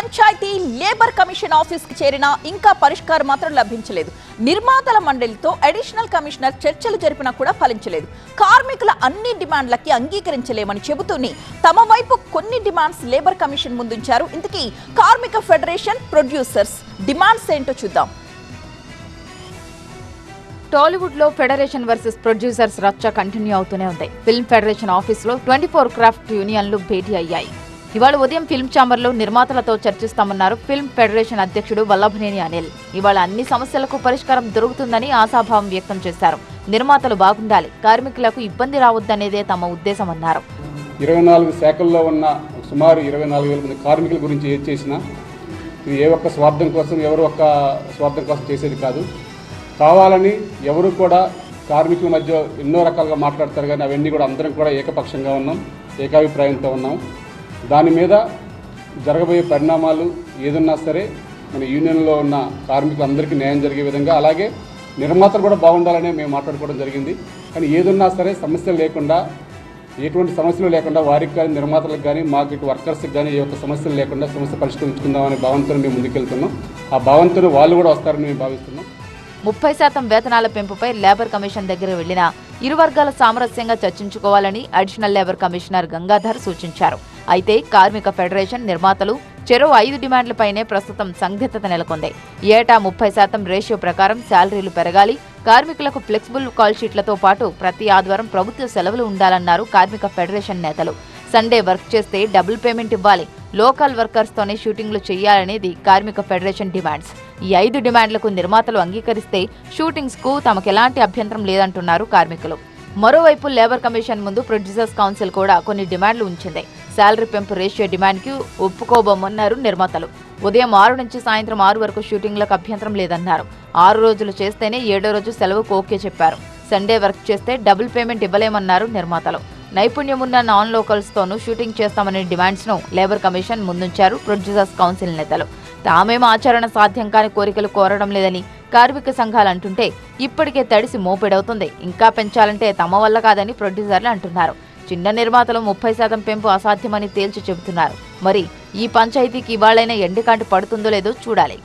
Panchayat labour commission ఆఫీస్కి చేరినా ఇంకా పరిష్కారం మాత్రం లభించలేదు. నిర్మాతల మండలితో అడిషనల్ కమిషనర్ చర్చలు జరిపినా కూడా ఫలించలేదు. కార్మికుల అన్ని డిమాండ్లకి అంగీకరించలేమని చెబుతూనే తమ వైపు కొన్ని డిమాండ్స్ లేబర్ కమిషన్ ముందుంచారు. ఇంతకీ కార్మిక ఫెడరేషన్ ప్రొడ్యూసర్స్ డిమాండ్స్ ఏంటో చూద్దాం. టాలీవుడ్లో ఫెడరేషన్ వర్సెస్ ప్రొడ్యూసర్స్ రచ్చ కంటిన్యూ అవుతూనే ఉంది. ఫిల్మ్ ఫెడరేషన్ ఆఫీస్లో ట్వంటీ ఫోర్ క్రాఫ్ట్ యూనియన్లు భేటీ అయ్యాయి. ఇవాళ ఉదయం ఫిల్మ్ ఛాంబర్లో నిర్మాతలతో చర్చిస్తామన్నారు ఫిల్మ్ ఫెడరేషన్ అధ్యక్షుడు వల్లభనేని అనిల్. ఇవాళ అన్ని సమస్యలకు పరిష్కారం దొరుకుతుందని ఆశాభావం వ్యక్తం చేశారు. నిర్మాతలు బాగుండాలి కార్మికులకు ఇబ్బంది రావద్దనేదే తమ ఉద్దేశమన్నారు. ఇరవై నాలుగు శాఖల్లో ఉన్న సుమారు ఇరవై నాలుగు వేల మంది కార్మికుల గురించి ఏది చేసినా ఇది ఏ ఒక్క స్వార్థం కోసం ఎవరు ఒక్క స్వార్థం కోసం చేసేది కాదు. కావాలని ఎవరు కూడా కార్మికుల మధ్య ఎన్నో రకాలుగా మాట్లాడతారు కానీ అవన్నీ కూడా అందరం కూడా ఏకపక్షంగా ఉన్నాం ఏకాభిప్రాయంతో ఉన్నాం. దాని మీద జరగబోయే పరిణామాలు ఏదున్నా సరే మన యూనియన్లో ఉన్న కార్మికులందరికీ న్యాయం జరిగే విధంగా అలాగే నిర్మాతలు కూడా బాగుండాలని మేము మాట్లాడుకోవడం జరిగింది. కానీ ఏదున్నా సరే సమస్యలు లేకుండా ఎటువంటి సమస్యలు లేకుండా వారికి కానీ నిర్మాతలకు కానీ మాకు ఇటు వర్కర్స్కి కానీ ఏ ఒక్క సమస్యలు లేకుండా సమస్య పరిష్కరించుకుందామనే భావంతో మేము ముందుకెళ్తున్నాం. ఆ భావంతో వాళ్ళు కూడా వస్తారని మేము భావిస్తున్నాం. ముప్పై శాతం వేతనాల పెంపుపై లేబర్ కమిషన్ దగ్గర వెళ్ళిన ఇరు వర్గాల సామరస్యంగా చర్చించుకోవాలని అడిషనల్ లేబర్ కమిషనర్ గంగాధర్ సూచించారు. అయితే కార్మిక ఫెడరేషన్ నిర్మాతలు చెరో ఐదు డిమాండ్లపైనే ప్రస్తుతం సంఘితత నెలకొంది. ఏటా ముప్పై శాతం రేషియో ప్రకారం శాలరీలు పెరగాలి కార్మికులకు ఫ్లెక్సిబుల్ కాల్ షీట్లతో పాటు ప్రతి ఆదివారం ప్రభుత్వ సెలవులు ఉండాలన్నారు కార్మిక ఫెడరేషన్ నేతలు. సండే వర్క్ చేస్తే డబుల్ పేమెంట్ ఇవ్వాలి లోకల్ వర్కర్స్తోనే షూటింగ్లు చేయాలనేది కార్మిక ఫెడరేషన్ డిమాండ్స్. ఈ ఐదు డిమాండ్లకు నిర్మాతలు అంగీకరిస్తే షూటింగ్స్కు తమకు తమకెలాంటి అభ్యంతరం లేదంటున్నారు కార్మికులు. మరోవైపు లేబర్ కమిషన్ ముందు ప్రొడ్యూసర్స్ కౌన్సిల్ కూడా కొన్ని డిమాండ్లు ఉంచింది. శాలరీ పెంపు రేషియో డిమాండ్కి ఒప్పుకోబోమన్నారు నిర్మాతలు. ఉదయం ఆరు నుంచి సాయంత్రం ఆరు వరకు షూటింగ్లకు అభ్యంతరం లేదన్నారు. ఆరు రోజులు చేస్తేనే ఏడో రోజు సెలవుకు ఓకే చెప్పారు. సండే వర్క్ చేస్తే డబుల్ పేమెంట్ ఇవ్వలేమన్నారు నిర్మాతలు. నైపుణ్యం ఉన్న నాన్ లోకల్స్తోనూ షూటింగ్ చేస్తామనే డిమాండ్స్ను లేబర్ కమిషన్ ముందుంచారు ప్రొడ్యూసర్స్ కౌన్సిల్ నేతలు. తామేం ఆచరణ సాధ్యం కాని కోరికలు కోరడం లేదని కార్మిక సంఘాలు అంటుంటే ఇప్పటికే తడిసి మోపెడవుతుంది. ఇంకా పెంచాలంటే తమ వల్ల కాదని ప్రొడ్యూసర్లు అంటున్నారు. చిన్న నిర్మాతలు ముప్పై శాతం పెంపు అసాధ్యమని తేల్చి చెబుతున్నారు. మరి ఈ పంచాయతీకి ఇవాళైనా ఎండకాంటి పడుతుందో లేదో చూడాలి.